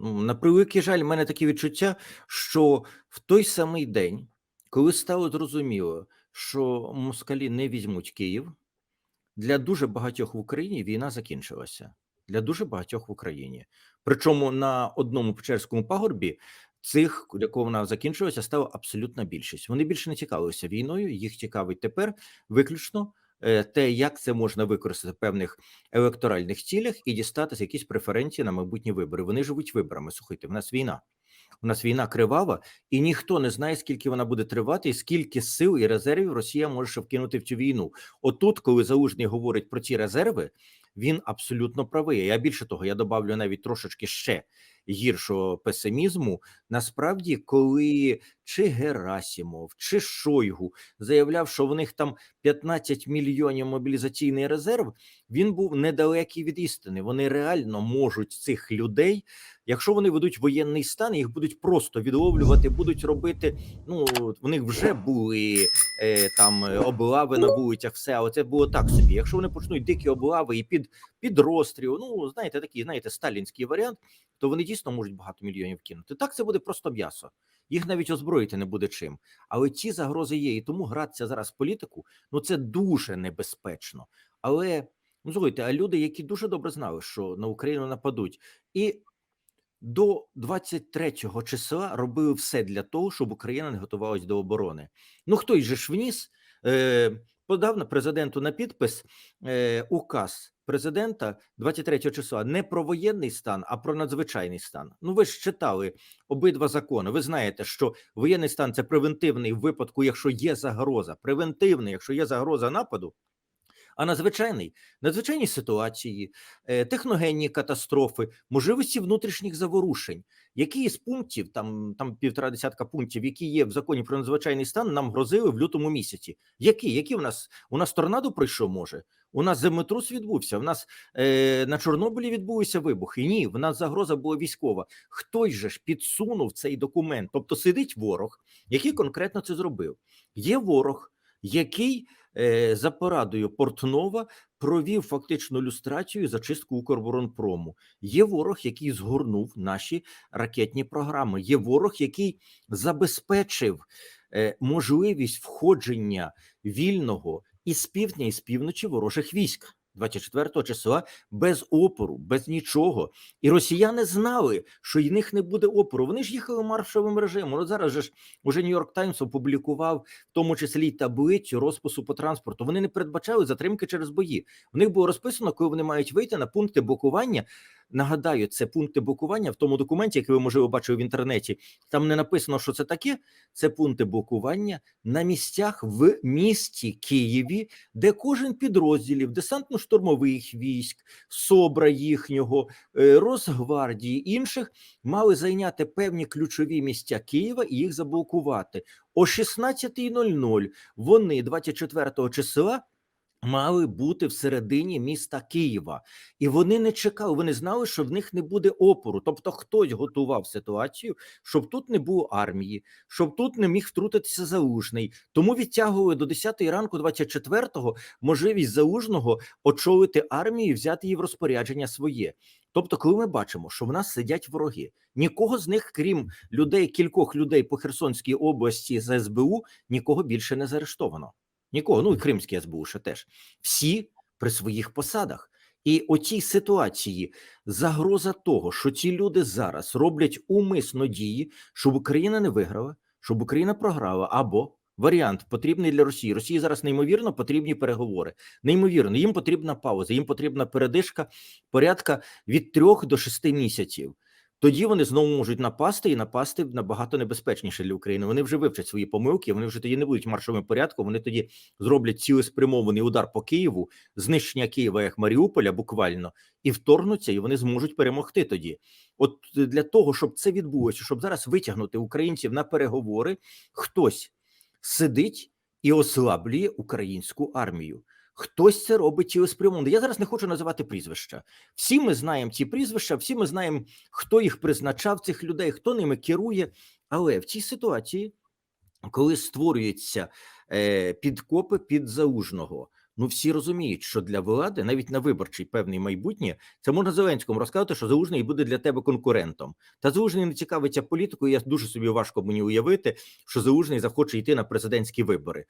На превеликий жаль, в мене таке відчуття, що в той самий день, коли стало зрозуміло, що москалі не візьмуть Київ, для дуже багатьох в Україні війна закінчилася. Для дуже багатьох в Україні. Причому на одному Печерському пагорбі цих, для кого вона закінчилася, стала абсолютна більшість. Вони більше не цікавилися війною. Їх цікавить тепер виключно те, як це можна використати в певних електоральних цілях і дістатися якісь преференції на майбутні вибори. Вони живуть виборами. Слухайте, в нас війна. У нас війна кривава, і ніхто не знає, скільки вона буде тривати, і скільки сил і резервів Росія може ще вкинути в цю війну. Отут, коли Залужний говорить про ці резерви, він абсолютно правий. Я більше того, я добавлю навіть трошечки ще гіршого песимізму. Насправді, коли чи Герасімов, чи Шойгу заявляв, що в них там 15 мільйонів мобілізаційний резерв, він був недалекий від істини. Вони реально можуть цих людей, якщо вони ведуть воєнний стан, їх будуть просто відловлювати, будуть робити. Ну в них вже були е, там е, облави на вулицях, все, але це було так собі. Якщо вони почнуть дикі облави і під під розстріл, ну знаєте, такий, знаєте, сталінський варіант, то вони дійсно можуть багато мільйонів кинути. Так це буде просто м'ясо. Їх навіть озброїти не буде чим. Але ці загрози є. І тому гратися зараз в політику ну це дуже небезпечно. Але ну слухайте, а люди, які дуже добре знали, що на Україну нападуть, і до 23 числа робили все для того, щоб Україна не готувалась до оборони. Ну хтось же ж вніс, е, подав на президенту на підпис е, указ президента 23 числа не про воєнний стан, а про надзвичайний стан. Ну ви ж читали обидва закони. Ви знаєте, що воєнний стан це превентивний в випадку, якщо є загроза, превентивний, якщо є загроза нападу. А надзвичайний надзвичайні ситуації, е, техногенні катастрофи, можливості внутрішніх заворушень. Які з пунктів, там там півтора десятка пунктів, які є в законі про надзвичайний стан, нам грозили в лютому місяці. Які? Які у нас у нас торнадо пройшов? Може у нас землетрус відбувся? У нас е, на Чорнобилі відбулися вибухи? Ні, в нас загроза була військова. Хтось же ж підсунув цей документ? Тобто сидить ворог, який конкретно це зробив. Є ворог, який за порадою Портнова провів фактично люстрацію і зачистку Укроборонпрому. Є ворог, який згорнув наші ракетні програми. Є ворог, який забезпечив е, можливість входження вільного із півдня і з півночі ворожих військ. 24 числа без опору, без нічого. І росіяни знали, що в них не буде опору. Вони ж їхали маршовим режимом. От зараз же ж уже Нью-Йорк Таймс опублікував в тому числі й таблицю розпису по транспорту. Вони не передбачали затримки через бої. В них було розписано, коли вони мають вийти на пункти блокування. Нагадаю, це пункти блокування в тому документі, який ви можливо бачили в інтернеті. Там не написано, що це таке. Це пункти блокування на місцях в місті Києві, де кожен підрозділів десантно-штурмових військ, СОБРа їхнього, е, Росгвардії інших мали зайняти певні ключові місця Києва і їх заблокувати о 16.00 Вони 24 числа мали бути всередині міста Києва, і вони не чекали. Вони знали, що в них не буде опору. Тобто, хтось готував ситуацію, щоб тут не було армії, щоб тут не міг втрутитися залужний. Тому відтягували до 10 ранку, 24-го, можливість залужного очолити армію, і взяти її в розпорядження своє. Тобто, коли ми бачимо, що в нас сидять вороги, нікого з них, крім людей, кількох людей по Херсонській області з СБУ, нікого більше не заарештовано. Нікого, ну і Кримський СБУ ще теж всі при своїх посадах. І у цій ситуації загроза того, що ці люди зараз роблять умисно дії, щоб Україна не виграла, щоб Україна програла, або варіант потрібний для Росії. Росії зараз неймовірно потрібні переговори. Неймовірно, їм потрібна пауза, їм потрібна передишка порядка від трьох до шести місяців тоді вони знову можуть напасти і напасти набагато небезпечніше для України. Вони вже вивчать свої помилки. Вони вже тоді не будуть маршовим порядком. Вони тоді зроблять цілеспрямований удар по Києву, знищення Києва як Маріуполя, буквально і вторгнуться, і вони зможуть перемогти тоді. От для того, щоб це відбулося, щоб зараз витягнути українців на переговори, хтось сидить і ослаблює українську армію. Хтось це робить цілеспрямовано. Я зараз не хочу називати прізвища. Всі ми знаємо ці прізвища, всі ми знаємо, хто їх призначав, цих людей, хто ними керує. Але в цій ситуації, коли створюються е, підкопи під заужного, Ну, всі розуміють, що для влади, навіть на виборчий певний майбутнє, це можна Зеленському розказати, що Залужний буде для тебе конкурентом. Та Залужний не цікавиться політикою. Я дуже собі важко мені уявити, що Залужний захоче йти на президентські вибори.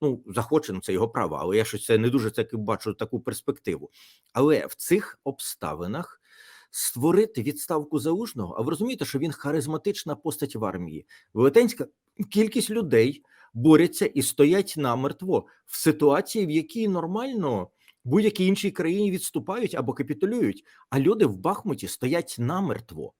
Ну, захоче, ну це його право, але я щось це не дуже таки бачу таку перспективу. Але в цих обставинах створити відставку залужного, а ви розумієте, що він харизматична постать в армії. Велетенська кількість людей борються і стоять намертво в ситуації, в якій нормально будь-якій іншій країні відступають або капітулюють. А люди в Бахмуті стоять намертво,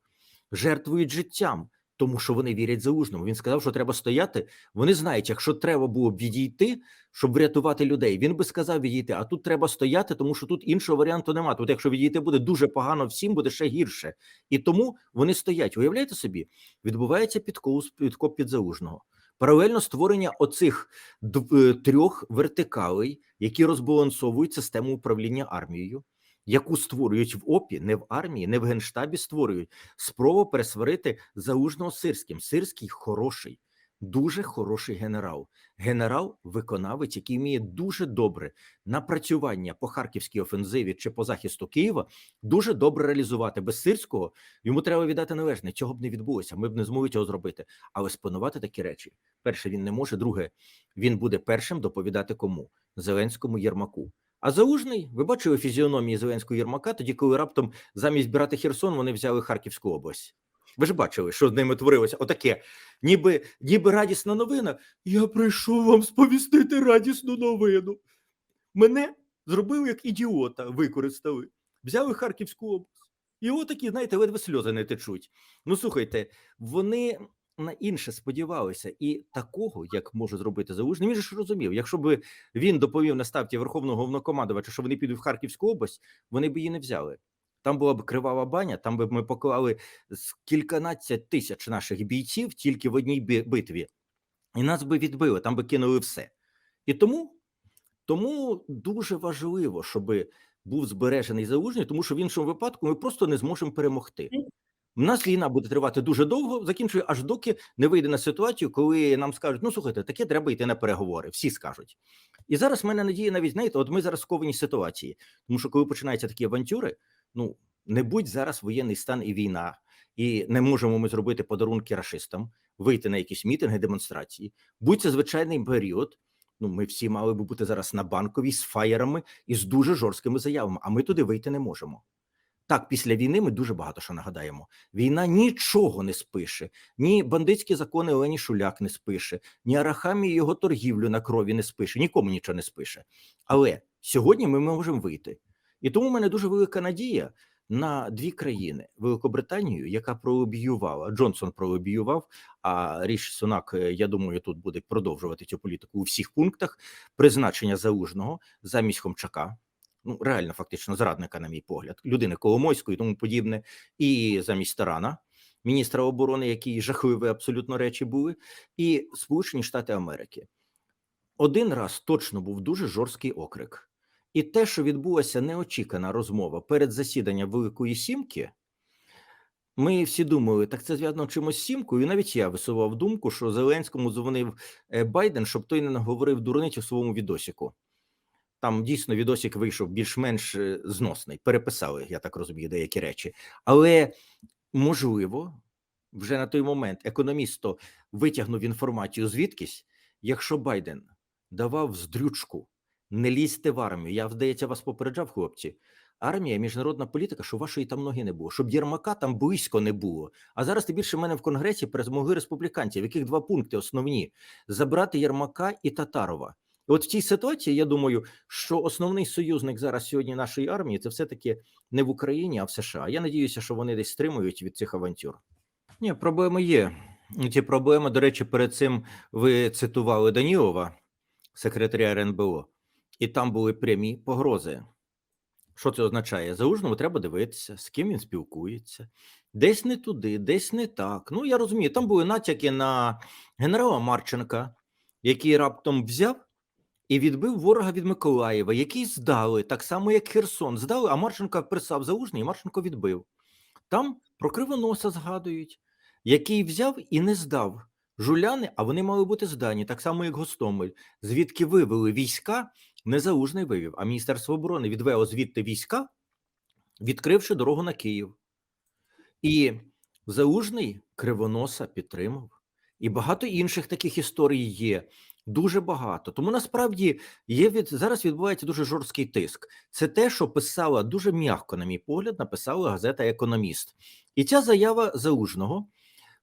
жертвують життям, тому що вони вірять залужному. Він сказав, що треба стояти. Вони знають, якщо треба було б відійти, щоб врятувати людей, він би сказав відійти. А тут треба стояти, тому що тут іншого варіанту немає. Тут, якщо відійти буде дуже погано всім, буде ще гірше. І тому вони стоять. Уявляєте собі, відбувається підкоп, підкоп під залужного. Паралельно створення оцих е, трьох вертикалей, які розбалансовують систему управління армією, яку створюють в ОПІ, не в армії, не в генштабі створюють спроба пересварити залужного сирським. Сирський хороший, дуже хороший генерал. Генерал-виконавець, який вміє дуже добре напрацювання по харківській офензиві чи по захисту Києва, дуже добре реалізувати. Без сирського йому треба віддати належне. Цього б не відбулося. Ми б не змогли цього зробити. Але спонувати такі речі. Перше, він не може. Друге, він буде першим доповідати кому Зеленському Єрмаку. А залужний, ви бачили фізіономії Зеленського Єрмака, тоді, коли раптом замість брати Херсон, вони взяли Харківську область. Ви ж бачили, що з ними творилося. Отаке, ніби, ніби радісна новина. Я прийшов вам сповістити радісну новину. Мене зробили як ідіота, використали, взяли Харківську область. І отакі, знаєте, ледве сльози не течуть. Ну слухайте, вони на інше сподівалися, і такого, як може зробити залужний, він ж розумів, якщо б він доповів на ставці Верховного головнокомандувача, що вони підуть в Харківську область, вони б її не взяли. Там була б кривава баня, там би ми поклали кільканадцять тисяч наших бійців тільки в одній битві, і нас би відбили, там би кинули все. І тому, тому дуже важливо, щоб був збережений залужний, тому що в іншому випадку ми просто не зможемо перемогти. У нас війна буде тривати дуже довго, закінчує аж доки не вийде на ситуацію, коли нам скажуть: ну слухайте, таке треба йти на переговори. Всі скажуть. І зараз в мене надія навіть знаєте, от ми зараз в кованій ситуації, тому що коли починаються такі авантюри, ну не будь зараз воєнний стан і війна, і не можемо ми зробити подарунки рашистам, вийти на якісь мітинги, демонстрації. Будь це звичайний період. Ну, ми всі мали би бути зараз на банковій з фаєрами і з дуже жорсткими заявами, а ми туди вийти не можемо. Так, після війни ми дуже багато що нагадаємо. Війна нічого не спише, ні бандитські закони Олені Шуляк не спише, ні Арахамі його торгівлю на крові не спише, нікому нічого не спише. Але сьогодні ми можемо вийти. І тому в мене дуже велика надія на дві країни: Великобританію, яка пролобіювала, Джонсон пролобіював, а Ріш Сунак, е, я думаю, тут буде продовжувати цю політику у всіх пунктах призначення залужного замість Хомчака ну реально фактично зрадника, на мій погляд, людини Коломойської тому подібне, і замість Тарана, міністра оборони, які жахливі абсолютно речі були, і Сполучені Штати Америки. Один раз точно був дуже жорсткий окрик. І те, що відбулася неочікана розмова перед засіданням Великої Сімки, ми всі думали, так це зв'язано чимось з сімкою. І навіть я висував думку, що Зеленському дзвонив е, Байден, щоб той не наговорив дурниць у своєму відосіку. Там дійсно відосик вийшов більш-менш е, зносний. Переписали, я так розумію, деякі речі. Але можливо, вже на той момент економіст то витягнув інформацію звідкись, якщо Байден давав здрючку, не лізьте в армію. Я, здається, вас попереджав, хлопці. Армія, міжнародна політика, що вашої там ноги не було, щоб Єрмака там близько не було. А зараз ти більше мене в конгресі перемогли республіканців, яких два пункти основні: забрати Єрмака і Татарова. І от в цій ситуації я думаю, що основний союзник зараз сьогодні нашої армії це все-таки не в Україні, а в США. Я надіюся, що вони десь стримують від цих авантюр. Ні, проблеми є. Ті проблеми, до речі, перед цим ви цитували Данілова, секретаря РНБО, і там були прямі погрози. Що це означає? Залужному треба дивитися, з ким він спілкується, десь не туди, десь не так. Ну я розумію, там були натяки на генерала Марченка, який раптом взяв і відбив ворога від Миколаєва, який здали, так само як Херсон. Здали, а Марченка присав залужний, і Марченко відбив. Там про кривоноса згадують, який взяв і не здав жуляни, а вони мали бути здані, так само як Гостомель, звідки вивели війська не Залужний вивів, а Міністерство оборони відвело звідти війська, відкривши дорогу на Київ. І Залужний Кривоноса підтримав. І багато інших таких історій є. Дуже багато. Тому насправді є від зараз відбувається дуже жорсткий тиск. Це те, що писала дуже м'яко, на мій погляд, написала газета Економіст. І ця заява залужного.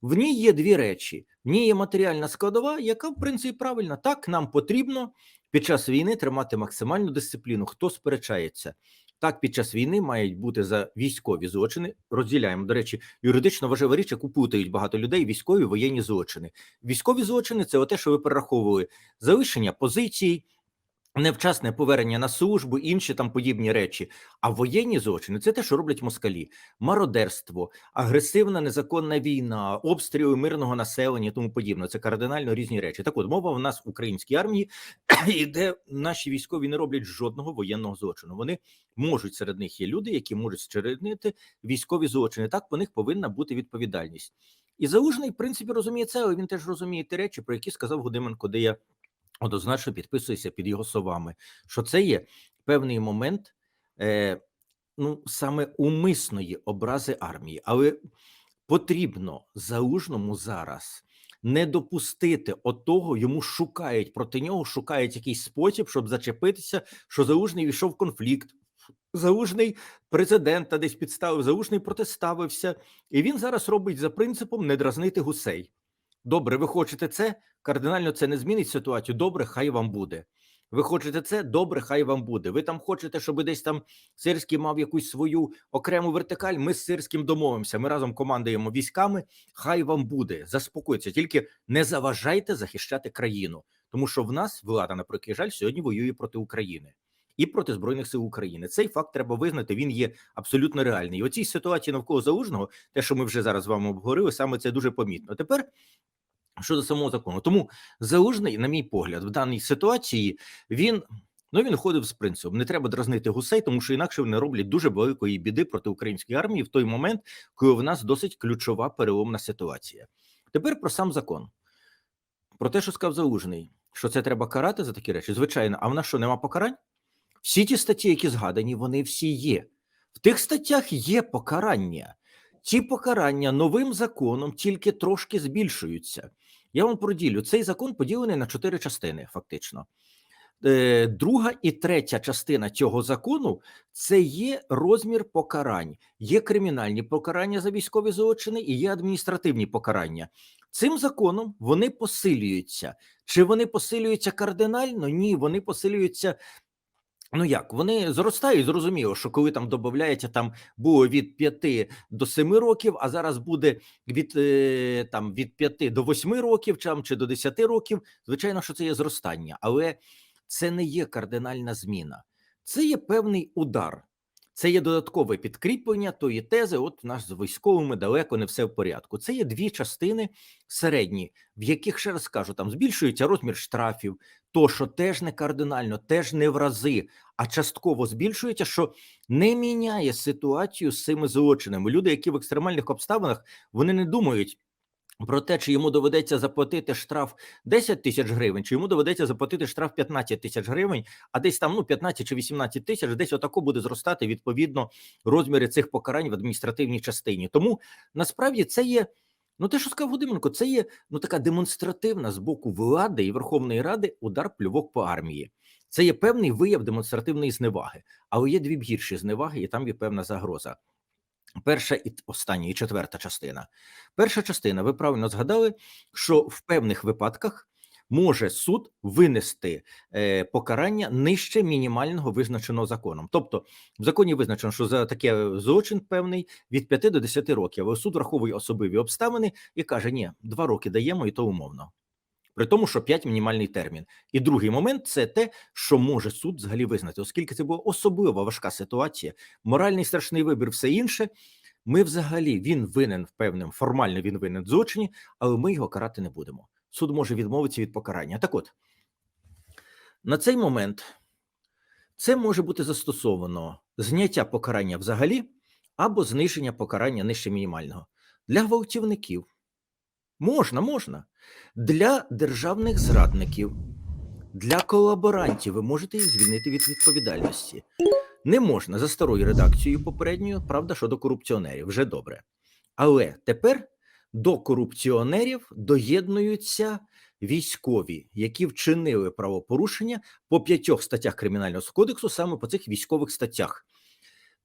В ній є дві речі: в ній є матеріальна складова, яка в принципі правильна. Так, нам потрібно під час війни тримати максимальну дисципліну. Хто сперечається? Так, під час війни мають бути за військові злочини. Розділяємо. До речі, юридично важлива річ, яку путають багато людей: військові воєнні злочини. Військові злочини це те, що ви перераховували залишення позицій, невчасне повернення на службу, інші там подібні речі. А воєнні злочини це те, що роблять москалі: мародерство, агресивна незаконна війна, обстріли мирного населення, тому подібне. Це кардинально різні речі. Так, от мова в нас в українській армії, де наші військові не роблять жодного воєнного злочину. Вони можуть серед них є люди, які можуть зчинити військові злочини. Так по них повинна бути відповідальність. І залужний, в принципі, розуміє це, але він теж розуміє ті речі, про які сказав Гудименко, де я однозначно підписуюся під його словами, що це є певний момент е, ну, саме умисної образи армії, але потрібно залужному зараз. Не допустити отого, йому шукають проти нього, шукають якийсь спосіб, щоб зачепитися, що залужний війшов в конфлікт. Залужний президента десь підставив, залужний протиставився, і він зараз робить за принципом не дразнити гусей. Добре, ви хочете це? Кардинально це не змінить ситуацію. Добре, хай вам буде. Ви хочете це? Добре, хай вам буде. Ви там хочете, щоб десь там Сирський мав якусь свою окрему вертикаль. Ми з Сирським домовимося. Ми разом командуємо військами. Хай вам буде. Заспокоїться. Тільки не заважайте захищати країну, тому що в нас влада, на прикрий жаль, сьогодні воює проти України і проти збройних сил України. Цей факт треба визнати. Він є абсолютно реальний. І оцій ситуації навколо залужного, те, що ми вже зараз з вами обговорили, саме це дуже помітно. Тепер щодо самого закону, тому залужний, на мій погляд, в даній ситуації він. Ну, він ходив з принципом. Не треба дразнити гусей, тому що інакше вони роблять дуже великої біди проти української армії в той момент, коли в нас досить ключова переломна ситуація. Тепер про сам закон, про те, що сказав Залужний, що це треба карати за такі речі. Звичайно, а в нас що нема покарань? Всі ті статті, які згадані, вони всі є. В тих статтях є покарання. Ці покарання новим законом тільки трошки збільшуються. Я вам проділю цей закон поділений на чотири частини, фактично. Е, Друга і третя частина цього закону це є розмір покарань. Є кримінальні покарання за військові злочини і є адміністративні покарання. Цим законом вони посилюються. Чи вони посилюються кардинально? Ні, вони посилюються Ну як вони зростають, зрозуміло, що коли там додається, там було від 5 до 7 років, а зараз буде від е, там від 5 до 8 років, там, чи до 10 років. Звичайно, що це є зростання, але це не є кардинальна зміна, це є певний удар. Це є додаткове підкріплення тої тези. От у нас з військовими далеко не все в порядку. Це є дві частини середні, в яких ще раз кажу, там збільшується розмір штрафів, то що теж не кардинально, теж не в рази, а частково збільшується, що не міняє ситуацію з цими злочинами. Люди, які в екстремальних обставинах, вони не думають. Про те, чи йому доведеться заплатити штраф 10 тисяч гривень, чи йому доведеться заплатити штраф 15 тисяч гривень, а десь там ну 15 чи 18 тисяч, десь отако буде зростати відповідно розміри цих покарань в адміністративній частині. Тому насправді це є. Ну, те, що сказав Гудименко, це є ну така демонстративна з боку влади і Верховної Ради удар плювок по армії. Це є певний вияв демонстративної зневаги, але є дві гірші зневаги, і там є певна загроза. Перша і остання, і четверта частина. Перша частина, ви правильно згадали, що в певних випадках може суд винести е, покарання нижче мінімального визначеного законом. Тобто, в законі визначено, що за таке злочин певний від 5 до 10 років, але суд враховує особливі обставини і каже: ні, 2 роки даємо, і то умовно. При тому, що 5 мінімальний термін. І другий момент це те, що може суд взагалі визнати, оскільки це була особливо важка ситуація, моральний страшний вибір, все інше. Ми взагалі він винен певним, формально він винен в злочині, але ми його карати не будемо. Суд може відмовитися від покарання. Так от на цей момент це може бути застосовано зняття покарання взагалі або зниження покарання нижче мінімального для гвалтівників. Можна, можна. Для державних зрадників Для колаборантів ви можете їх звільнити від відповідальності. Не можна за старою редакцією попередньою, правда, щодо корупціонерів, вже добре. Але тепер до корупціонерів доєднуються військові, які вчинили правопорушення по п'ятьох статтях Кримінального кодексу, саме по цих військових статтях.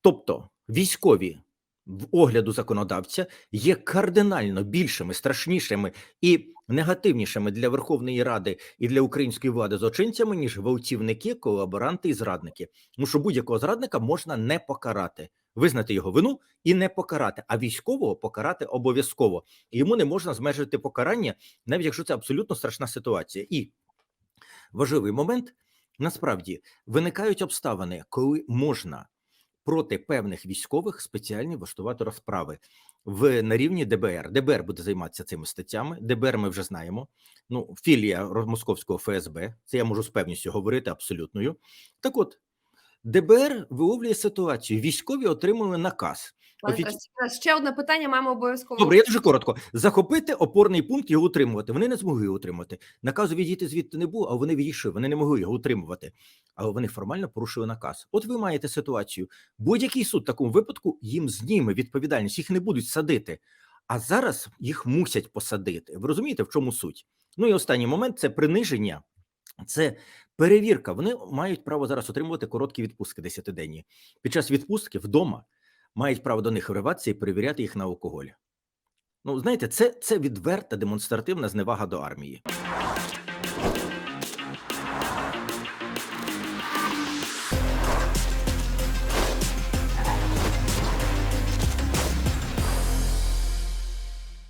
Тобто військові в огляду законодавця є кардинально більшими, страшнішими і негативнішими для Верховної Ради і для української влади злочинцями, ніж гвалтівники, колаборанти і зрадники. Тому що будь-якого зрадника можна не покарати, визнати його вину і не покарати, а військового покарати обов'язково. Йому не можна змежити покарання, навіть якщо це абсолютно страшна ситуація. І важливий момент насправді виникають обставини, коли можна проти певних військових спеціальні влаштувати розправи в на рівні ДБР. ДБР буде займатися цими статтями. ДБР ми вже знаємо. Ну, філія московського ФСБ. Це я можу з певністю говорити абсолютною. Так, от ДБР виловлює ситуацію. Військові отримали наказ. Офіці- Тарасі, ще одне питання маємо обов'язково. Добре, я дуже коротко. Захопити опорний пункт, його утримувати. Вони не змогли його утримати. Наказу відійти звідти не було, а вони відійшли. Вони не могли його утримувати. Але вони формально порушили наказ. От ви маєте ситуацію. Будь-який суд в такому випадку їм зніме відповідальність, їх не будуть садити. А зараз їх мусять посадити. Ви розумієте, в чому суть? Ну і останній момент це приниження. Це перевірка. Вони мають право зараз отримувати короткі відпустки десятиденні. Під час відпустки вдома мають право до них вриватися і перевіряти їх на алкоголь. Ну, знаєте, це, це відверта демонстративна зневага до армії.